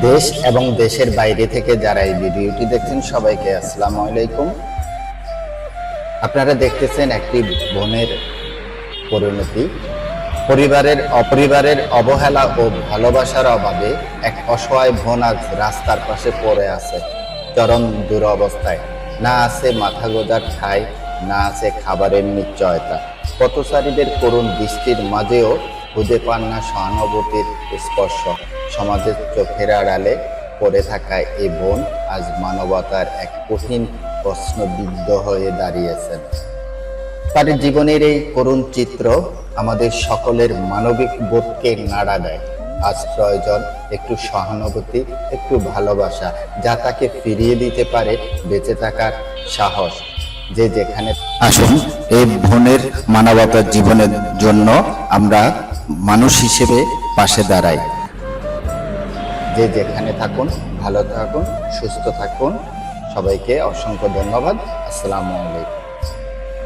দেশ এবং দেশের বাইরে থেকে যারা এই ভিডিওটি দেখছেন, সবাইকে আসসালামু আলাইকুম। আপনারা দেখতেছেন একটি বোনের পরিণতি। পরিবারের অপরিবারের অবহেলা ও ভালোবাসার অভাবে এক অসহায় বোন আজ রাস্তার পাশে পড়ে আছে, চরম দুরবস্থায়। না আছে মাথা গোজার ঠাই, না আছে খাবারের নিশ্চয়তা। পথচারীদের করুণ দৃষ্টির মাঝেও খুঁজে পান না সহানুভূতির স্পর্শ। সমাজের চোখের আড়ালে পড়ে থাকা এই বোন আজ মানবতার এক কঠিন প্রশ্নবিদ্ধ হয়ে দাঁড়িয়েছেন। তার জীবনের এই করুণ চিত্র আমাদের সকলের মানবিক বোধকে নাড়া দেয়। আজ প্রয়োজন একটু সহানুভূতি, একটু ভালোবাসা, যা তাকে ফিরিয়ে দিতে পারে বেঁচে থাকার সাহস। যে যেখানে আসুন, এই বোনের মানবতার জীবনের জন্য আমরা মানুষ হিসেবে পাশে দাঁড়ায়। যে যেখানে থাকুন, ভালো থাকুন, সুস্থ থাকুন, সবাইকে অসংখ্য ধন্যবাদ। আসসালামু আলাইকুম।